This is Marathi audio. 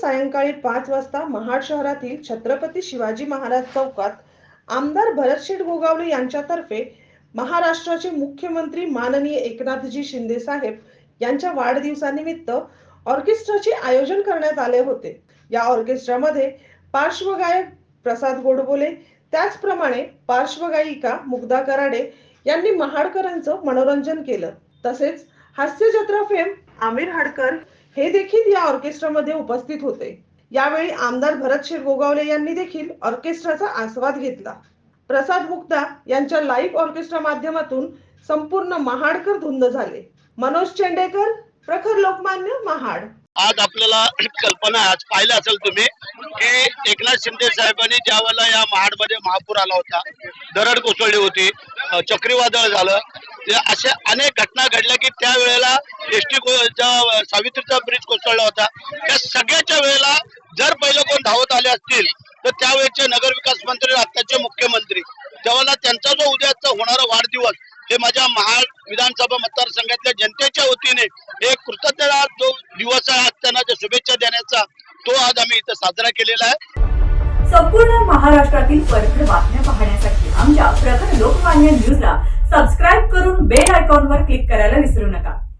सायंकाळी पाच वाजता महाड शहरातील छत्रपती शिवाजी महाराज चौकात आमदार भरतशेठ गोगावले यांच्यातर्फे महाराष्ट्राचे मुख्यमंत्री माननीय एकनाथजी शिंदे साहेब यांच्या वाढदिवसानिमित्त ऑर्केस्ट्राचे आयोजन करण्यात आले होते. या ऑर्केस्ट्रामध्ये पार्श्वगायक प्रसाद गोडबोले त्याचप्रमाणे पार्श्वगायिका मुग्धा कराडे यांनी महाडकरांचं मनोरंजन केलं. तसेच हास्य जत्रा फेम आमिर हाडकर हे देखील या ऑर्केस्ट्रामध्ये उपस्थित होते. यावेळी आमदार भरत गोगावले यांनी देखील ऑर्केस्ट्राचा आस्वाद घेतला. प्रसाद मुक्ता यांच्या लाईव्ह ऑर्केस्ट्रा माध्यमातून संपूर्ण महाडकर धुंद झाले. मनोज चेंडेकर प्रखर लोकमान्य महाड. आज आपल्याला कल्पना आज पाहिलं असेल तुम्ही की एकनाथ शिंदे साहेबांनी ज्या वेळेला या महाडमध्ये महापूर आला होता दरड कोसळली होती चक्रीवादळ झालं अशा अनेक घटना घडल्या की त्या एसटी सावित्रीचा ब्रिज कोसळला होता त्या सगळ्याच्या वेळेला जर पहिलं कोण धावत आले असतील तर त्यावेळेचे नगरविकास मंत्री आत्ताचे मुख्यमंत्री तेव्हा त्यांचा जो उद्याचा होणारा वाढदिवस हे माझ्या महाड विधानसभा मतदारसंघातल्या जनतेच्या वतीने एक कृतज्ञता जो दिवस आहे आज त्यांना जे शुभेच्छा देण्याचा तो आज आम्ही इथं साजरा केलेला आहे. संपूर्ण महाराष्ट्रातील परखड बातम्या पाहण्यासाठी आमच्या प्रखर लोकमान्य न्यूजला सबस्क्राईब करून बेल आयकॉनवर क्लिक करायला विसरू नका.